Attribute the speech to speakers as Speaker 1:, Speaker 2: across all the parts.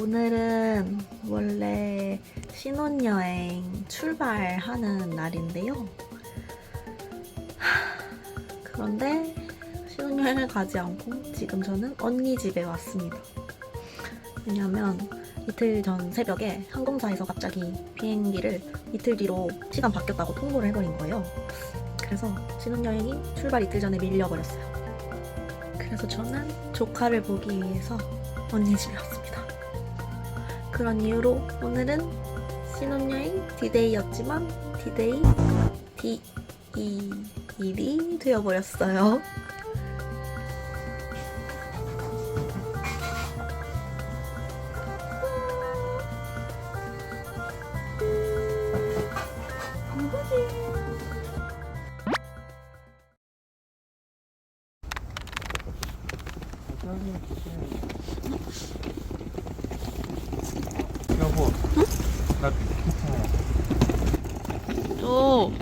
Speaker 1: 오늘은 원래 신혼여행 출발하는 날인데요. 하, 그런데 신혼여행을 가지 않고 지금 저는 언니 집에 왔습니다. 왜냐면 이틀 전 새벽에 항공사에서 갑자기 비행기를 이틀 뒤로 시간 바뀌었다고 통보를 해버린 거예요. 그래서 신혼여행이 출발 이틀 전에 밀려버렸어요. 그래서 저는 조카를 보기 위해서 언니 집에 왔습니다. 그런 이유로 오늘은 신혼여행 디데이였지만 디데이 D2일이 되어버렸어요.
Speaker 2: 여보, 나 괜찮아.
Speaker 1: 오.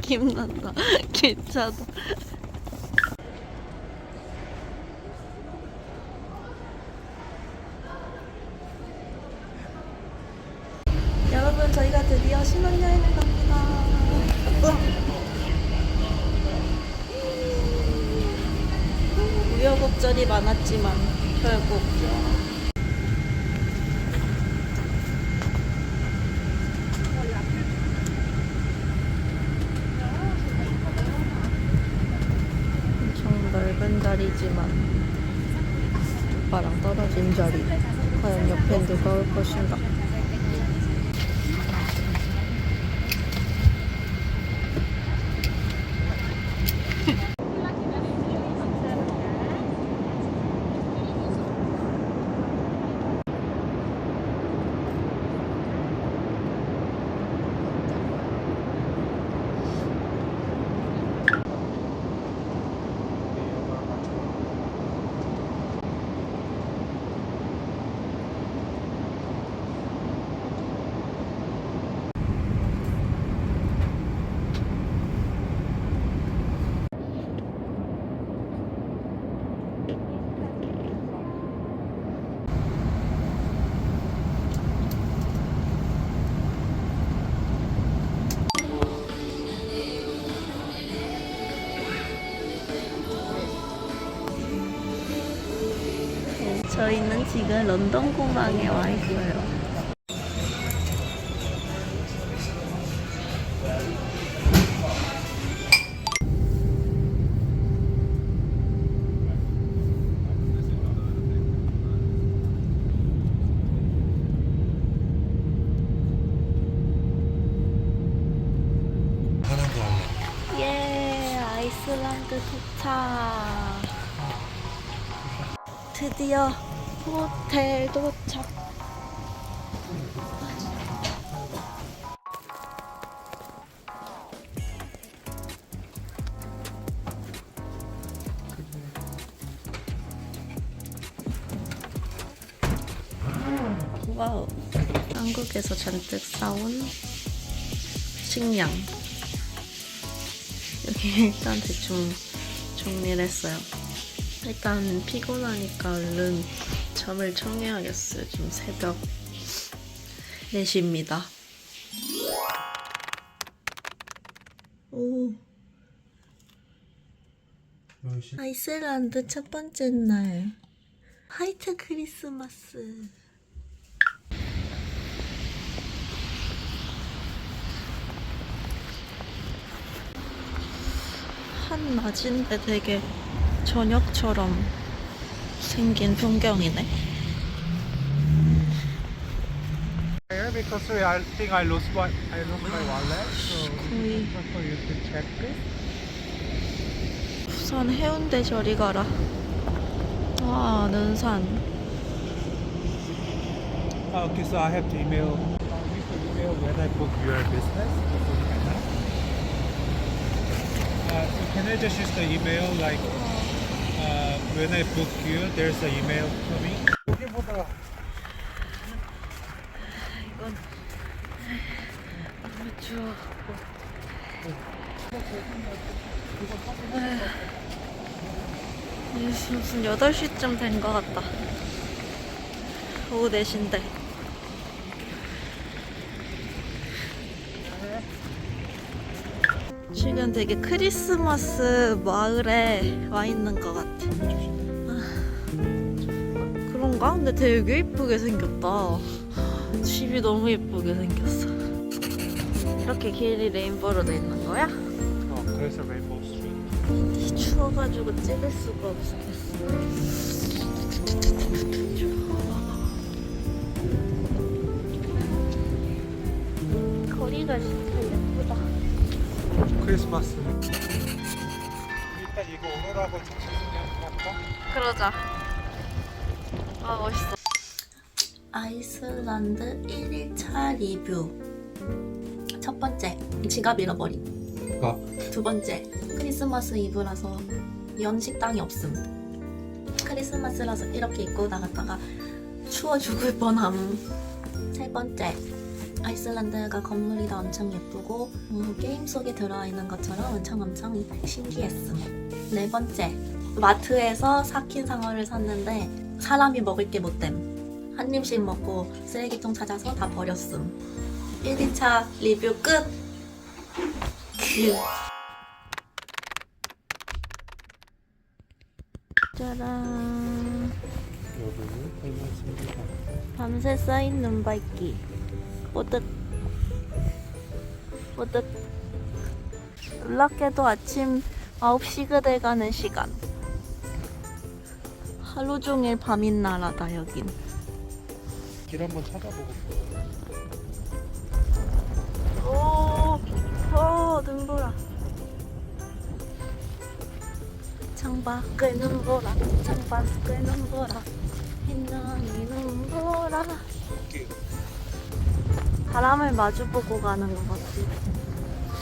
Speaker 1: 김난다. 괜찮아. 여러분 저희가 드디어 신혼여행을 갑니다. 우와. 우여곡절이 많았지만 결국 엄청 넓은 자리지만 오빠랑 떨어진 자리. 과연 옆에 누가 올 것인가 저희는 지금 런던 공항에 와 있어요. 예, 아이슬란드 도착. 드디어 호텔 도착. 와우. 한국에서 잔뜩 싸온 식량. 여기 일단 대충 정리를 했어요. 일단 피곤하니까 얼른 잠을 청해야겠어요. 지금 새벽 4시입니다. 오? 아이슬란드 첫 번째 날. 화이트 크리스마스. 한낮인데 되게 저녁처럼 생긴 풍경이네.
Speaker 2: Because I think I lost my I lost my wallet, so
Speaker 1: 거의
Speaker 2: for you to check it.
Speaker 1: 부산 해운대 저리 가라. 와, 는산.
Speaker 2: Uh, okay, so I have to email. Uh, use the email when I book your business. Uh, so can I just use the email like uh, when I book you? There's an email coming. 여기보다
Speaker 1: 이건 너무 추워. 무슨 8시쯤 된 것 같다. 오후 4시인데. 지금 되게 크리스마스 마을에 와 있는 것 같아. 아, 그런가? 근데 되게 예쁘게 생겼다. 집이 너무 예쁘게 생겼어. 이렇게 길이 레인보로 돼 있는 거야?
Speaker 2: 어, 그래서 레인보우 스트리트.
Speaker 1: 추워가지고 찍을 수가 없었겠어. 거리가.
Speaker 2: 크리스마스. 일단 이거 직접 한번 볼까?
Speaker 1: 그러자. 아 멋있어. 아이슬란드 1일차 리뷰. 첫 번째, 지갑 잃어버림.
Speaker 2: 아.
Speaker 1: 두 번째, 크리스마스 이브라서 연식당이 없음. 크리스마스라서 이렇게 입고 나갔다가 추워 죽을 뻔함. 세 번째, 아이슬란드가 건물이 다 엄청 예쁘고 음, 게임 속에 들어와 있는 것처럼 엄청 엄청 신기했음. 네 번째, 마트에서 삭힌 상어를 샀는데 사람이 먹을 게 못됨. 한 입씩 먹고 쓰레기통 찾아서 다 버렸음. 1일차 리뷰 끝! 그. 짜란. 밤새 쌓인 눈밝기. 오득. 오득. 놀랍게도 아침 9시가 돼가는 시간. 하루 종일 밤인 나라다, 여긴.
Speaker 2: 길 한번 찾아보고.
Speaker 1: 오, 오, 눈보라. 창밖을 눈보라, 창밖을 눈보라, 흰눈이 눈보라. 바람을 마주보고 가는 것 같지.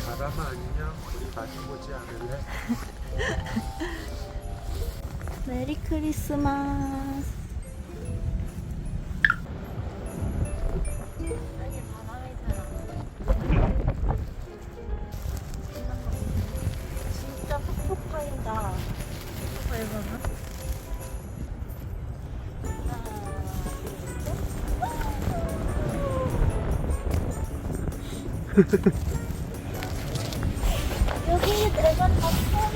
Speaker 2: 바람아 안녕. 우리 마주보지 않을래?
Speaker 1: 메리 크리스마스. 여기 내가 다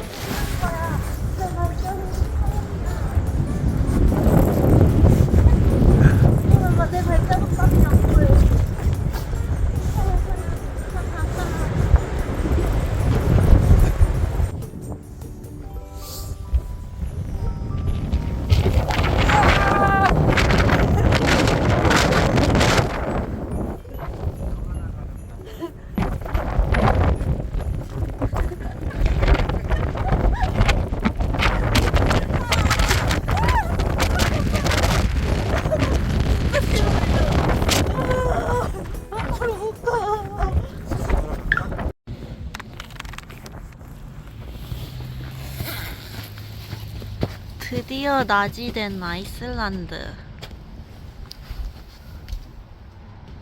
Speaker 1: 낮이 된 아이슬란드.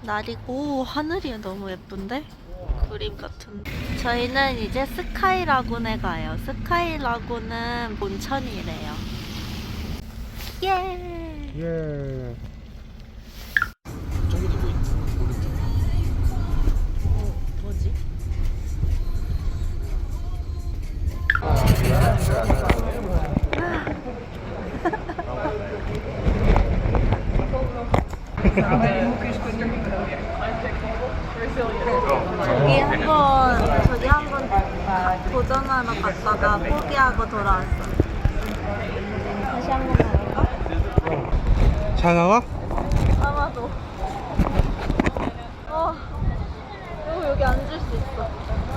Speaker 1: 날이 오 하늘이 너무 예쁜데 그림 같은. 저희는 이제 스카이 라군에 가요. 스카이 라군은 온천이래요. 예.
Speaker 2: 예. 저기
Speaker 1: 한번 저기 한번 도전하러 갔다가 포기하고 돌아왔어. 다시 한번 가볼까?
Speaker 2: 잘 나와?
Speaker 1: 아마도. 어. 여기 여기 앉을 수 있어.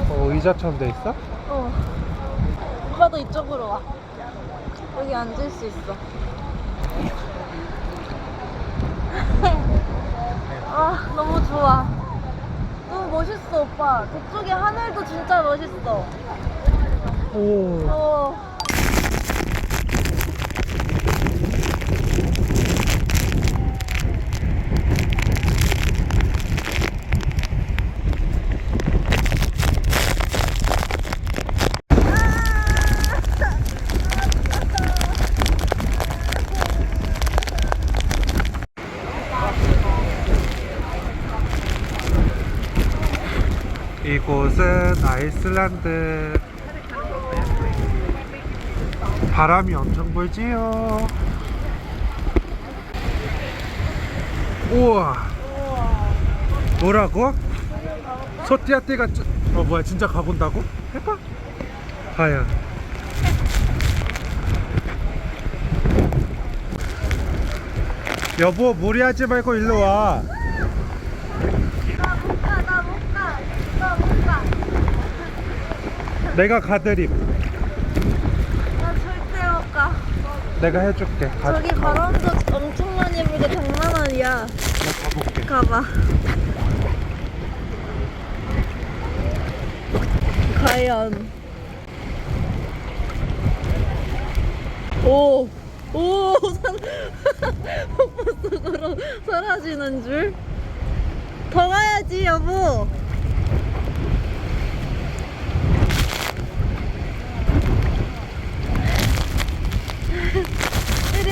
Speaker 2: 어, 의자처럼 돼 있어?
Speaker 1: 어. 오빠도 이쪽으로 와. 여기 앉을 수 있어. 아, 너무 좋아. 너무 멋있어, 오빠. 저쪽에 하늘도 진짜 멋있어.
Speaker 2: 오.
Speaker 1: 어.
Speaker 2: 이곳은 아이슬란드. 바람이 엄청 불지요. 우와. 뭐라고? 소띠아띠가 어 뭐야 진짜 가본다고? 해봐. 과연. 여보 무리하지 말고 일로 와. 내가 가드림.
Speaker 1: 나 절대 못 가.
Speaker 2: 내가 해줄게. 가,
Speaker 1: 저기 바람도 엄청 많이 불고 장난 아니야.
Speaker 2: 나 가볼게.
Speaker 1: 가봐. 과연. 오, 오, 산, 폭포 속으로 사라지는 줄. 더 가야지, 여보. 이리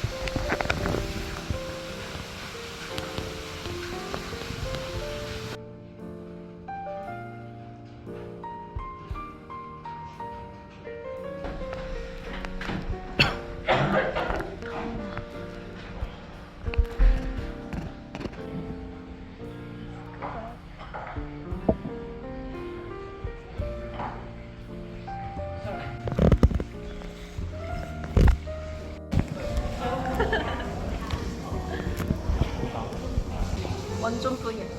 Speaker 1: 완전 뿌예.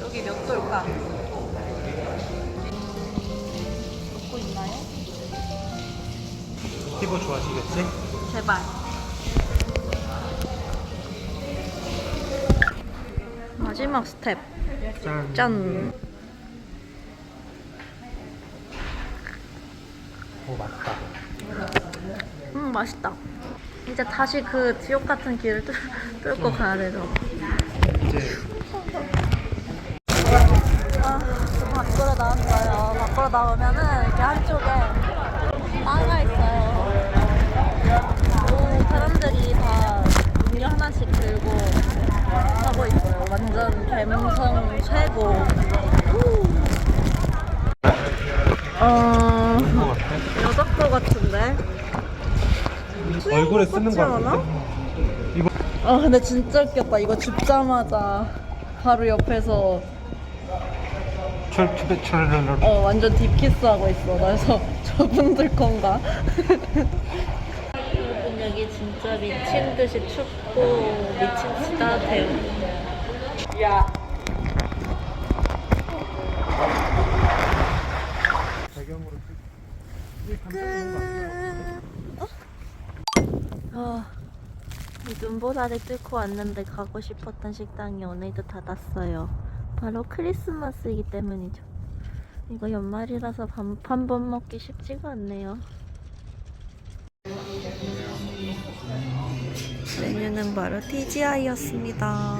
Speaker 1: 여기 몇 돌까? 먹고 있나요?
Speaker 2: 피부 좋아지겠지?
Speaker 1: 제발. 마지막 스텝.
Speaker 2: 짠.
Speaker 1: 짠.
Speaker 2: 오 맛있다.
Speaker 1: 음, 맛있다. 이제 다시 그 지옥 같은 길을 뚫, 뚫고 가야 되죠. 아, 밖으로 나왔어요. 밖으로 나오면은 이렇게 한쪽에 바가 있어요. 오, 사람들이 다 음료 하나씩 들고 하고 있어요. 완전 감성 최고. 후. 어. 여자거 같은데?
Speaker 2: 얼굴에 쓰는 거? 같은데?
Speaker 1: 아 근데 진짜 웃겼다. 이거 줍자마자 바로 옆에서. 어 완전 딥키스 하고 있어. 그래서 저분들 건가? 여러분 여기 진짜 미친 듯이 춥고 미친 듯이 따뜻해요.
Speaker 2: 배경으로 찍. 이 감독님 맞나요?
Speaker 1: 아, 이 눈보라를 뚫고 왔는데 가고 싶었던 식당이 오늘도 닫았어요. 바로 크리스마스이기 때문이죠. 이거 연말이라서 한번 먹기 쉽지가 않네요. 메뉴는 바로 TGI였습니다.